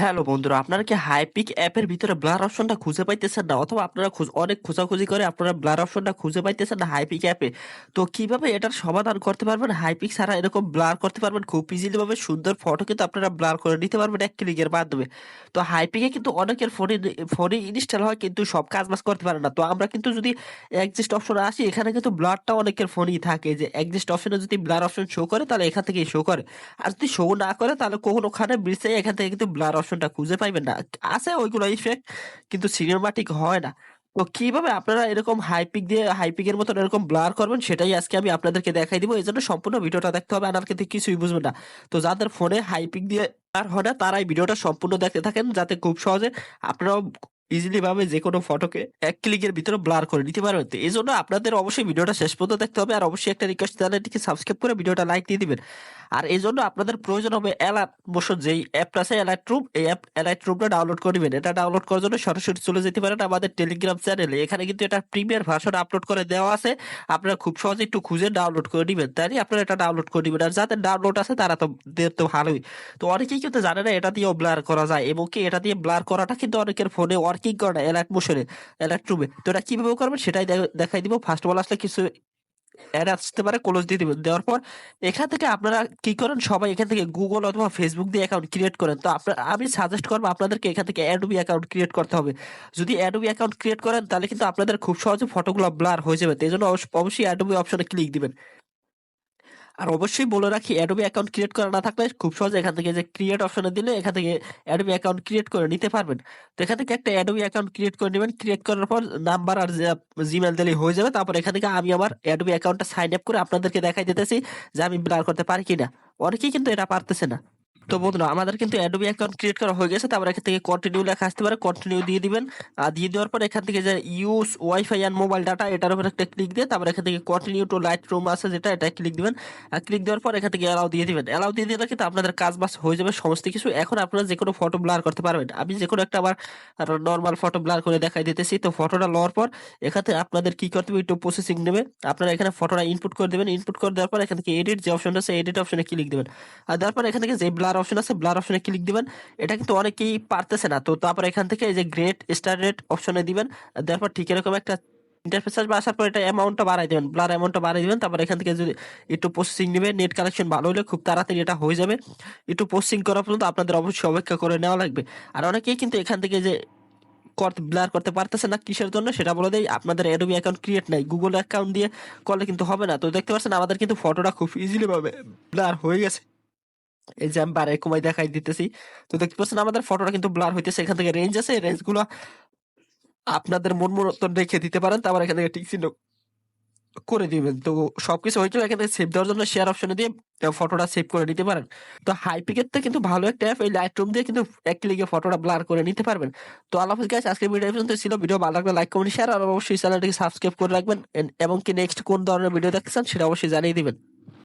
Hello বন্ধুরা, আপনারা কি হাইপিক অ্যাপের ভিতরে ব্লার অপশনটা খুঁজে পাইতেছেন না? অথবা আপনারা অনেক খোঁজাখুঁজি করে আপনারা ব্লার অপশনটা খুঁজে পাইতেছেন না হাইপিক অ্যাপে তো কীভাবে এটার সমাধান করতে পারবেন? হাইপিক ছাড়া এরকম ব্লার করতে পারবেন? খুব ইজিলি ভাবে সুন্দর ফটো কিন্তু আপনারা ব্লার করে নিতে পারবেন এক ক্লিকের মাধ্যমে। তো হাইপিকে কিন্তু অনেকের ফোনে ফোনে ইনস্টল হয় কিন্তু সব কাজ বাজ করতে পারে না। তো আমরা কিন্তু যদি একজিস্ট অপশনে আসি, এখানে কিন্তু ব্লারটা অনেকের ফোনেই থাকে যে একজিস্ট অপশনে যদি ব্লার অপশন শো করে, তাহলে এখান থেকে শো করে। আর যদি শো না করে, তাহলে ওখানে ব্রিজে এখান থেকে কিন্তু ব্লার অপশনটা খুঁজে পাইবেন না। আছে ওইগুলো ইফেক্ট কিন্তু সিনেমাটিক হয় না। তো কীভাবে আপনারা এরকম হাইপিক দিয়ে হাইপিকের মতন এরকম ব্লার করবেন, সেটাই আজকে আমি আপনাদেরকে দেখাই দিব। এই জন্য সম্পূর্ণ ভিডিওটা দেখতে হবে আর কিন্তু কিছুই বুঝবেন না। তো যাদের ফোনে হাইপিক দিয়ে আর হয় না, তারাই ভিডিওটা সম্পূর্ণ দেখতে থাকেন, যাতে খুব সহজে আপনারাও ইজিলি ভাবে যে কোনো ফটোকে এক ক্লিকের ভিতরে ব্লার করে নিতে পারবেন তো এই জন্য আপনাদের অবশ্যই ভিডিওটা শেষ পর্যন্ত দেখতে হবে। আর অবশ্যই একটা রিকোয়েস্ট চ্যানেলটিকে সাবস্ক্রাইব করে ভিডিওটা লাইক দিয়ে দিবেন। আর এই জন্য আপনাদের প্রয়োজন হবে অ্যালার্ট মোশন যেই অ্যাপটা আছে অ্যালার্ট রুম এই অ্যাপ অ্যালার্ট রুমটা ডাউনলোড করে নেবেন। এটা ডাউনলোড করার জন্য সরাসরি চলে যেতে পারেন আমাদের টেলিগ্রাম চ্যানেলে এখানে কিন্তু এটা প্রিমিয়ার ভার্সন আপলোড করে দেওয়া আছে। আপনারা খুব সহজে একটু খুঁজে ডাউনলোড করে নেবেন। তাই আপনারা এটা ডাউনলোড করে নেবেন। আর যাদের ডাউনলোড আছে তারা তো তো ভালোই। তো অনেকেই কিন্তু জানে না এটা দিয়েও ব্লার করা যায়। এবং কি এটা দিয়ে ব্লার করাটা কিন্তু অনেকের ফোনে ওয়ার্কিং করে না অ্যালার্ট মোশনে অ্যালার্ট রুমে তো এটা কীভাবে করবেন সেটাই দেখাই দিব। ফার্স্ট অল আসলে কিছু অ্যাড আসতে পারে ক্লোজ দিয়ে দিবেন দেওয়ার পর এখান থেকে আপনারা কি করেন? সবাই এখান থেকে গুগল অথবা ফেসবুক দিয়ে অ্যাকাউন্ট ক্রিয়েট করেন। তো আপনার আমি সাজেস্ট করব আপনাদেরকে এখান থেকে অ্যাডোবি অ্যাকাউন্ট ক্রিয়েট করতে হবে। যদি অ্যাডোবি অ্যাকাউন্ট ক্রিয়েট করেন, তাহলে কিন্তু আপনাদের খুব সহজে ফটোগুলো ব্লার হয়ে যাবে। তো এই জন্য অবশ্য- অবশ্যই অ্যাডোবি অপশনে ক্লিক দিবেন। আর অবশ্যই বলে রাখি অ্যাডোবি অ্যাকাউন্ট ক্রিয়েট করা না থাকলে খুব সহজে এখান থেকে যে ক্রিয়েট অপশনে দিলে এখান থেকে অ্যাডোবি অ্যাকাউন্ট ক্রিয়েট করে নিতে পারবেন। তো এখান থেকে একটা অ্যাডোবি অ্যাকাউন্ট ক্রিয়েট করে নেবেন। ক্রিয়েট করার পর নাম্বার আর জিমেল দিলে হয়ে যাবে। তারপর এখান থেকে আমি আমার অ্যাডোবি অ্যাকাউন্টটা সাইন আপ করে আপনাদেরকে দেখাই দিতেছি যে আমি ব্লার করতে পারি কিনা। অনেকেই কিন্তু এটা পারতেছে না। তো বন্ধুরা, আমাদের কিন্তু অ্যাডোবি অ্যাকাউন্ট ক্রিয়েট করা হয়ে গেছে তারপর এখান থেকে কন্টিনিউ লেখা আসতে পারে কন্টিনিউ দিয়ে দিবেন। আর দিয়ে দেওয়ার পর এখান থেকে যে use wifi and mobile data এটার উপর একটা ক্লিক দিয়ে তারপর এখান থেকে কন্টিনিউ টু লাইট রুম আছে যেটা এটা ক্লিক দিবেন। আর ক্লিক দেওয়ার পর এখান থেকে অ্যালাউ দিয়ে দিবেন। অ্যালাউ দিয়ে দিলে কিন্তু আপনাদের কাজ বাস হয়ে যাবে, সমস্ত কিছু। এখন আপনারা যে কোনো ফটো ব্লার করতে পারবেন। আমি যে কোনো একটা আমার নর্মাল ফটো ব্লার করে দেখাই দিতেছি, তো ফটোটা লওয়ার পর এখান আপনাদের কি করতে হবে, একটু প্রসেসিং নেবে আপনারা এখানে ফটোটা ইনপুট করে দেবেন। ইনপুট করে দেওয়ার পর এখান থেকে এডিট যে অপশনটা আছে এডিট অপশনে ক্লিক দেবেন। আর তারপর এখান থেকে যে ব্লার অপশন আছে ব্লার অপশনে ক্লিক দিবেন। এটা কিন্তু অনেকেই পারতেছে না। তো তারপর এখান থেকে এই যে গ্রেট স্টার রেট অপশনে দিবেন। তারপর ঠিক এরকম একটা ইন্টারফেস আসবে, আসার পর এটা অ্যামাউন্টটা বাড়াই দেবেন। ব্লার অ্যামাউন্টটা বাড়াই দিবেন, তারপর এখান থেকে যদি একটু প্রসেসিং নেবে নেট কানেকশন ভালো হলে খুব তাড়াতাড়ি এটা হয়ে যাবে। একটু প্রসেসিং করা পর্যন্ত আপনাদের অবশ্যই অপেক্ষা করে নেওয়া লাগবে। আর অনেকেই কিন্তু এখান থেকে যে করতে ব্লার করতে পারতেছে না কিসের জন্য, সেটা বলে দেয় আপনাদের অ্যাডোবি অ্যাকাউন্ট ক্রিয়েট নাই। গুগল অ্যাকাউন্ট দিয়ে করলে কিন্তু হবে না। তো দেখতে পাচ্ছেন, আমাদের কিন্তু ফটোটা খুব ইজিলি ভাবে ব্লার হয়ে গেছে। এই যে আমি বারে কমাই দেখাই দিতেছি। তো দেখতে পাচ্ছেন আমাদের ফটোটা কিন্তু ব্লার হইতেছে। এখান থেকে রেঞ্জ আছে রেঞ্জগুলো আপনাদের মন মতন রেখে দিতে পারেন তারপর এখান থেকে টিক চিহ্ন করে দিবেন। তো সবকিছু হয়ে গেলে এখান থেকে সেভ দেওয়ার জন্য শেয়ার অপশনে দিয়ে ফটোটা সেভ করে নিতে পারেন। তো হাইপিকের থেকে কিন্তু ভালো একটা অ্যাপ এই লাইট রুম দিয়ে কিন্তু এক ক্লিকে ফটোটা ব্লার করে নিতে পারবেন। তো আল্লাহ গাইস আজকের ভিডিও পর্যন্ত ছিল। ভিডিও ভালো লাগলে লাইক কমেন্ট শেয়ার আর অবশ্যই চ্যানেলটিকে সাবস্ক্রাইব করে রাখবেন। এবং কি নেক্সট কোন ধরনের ভিডিও দেখতে চান সেটা অবশ্যই জানিয়ে দিবেন।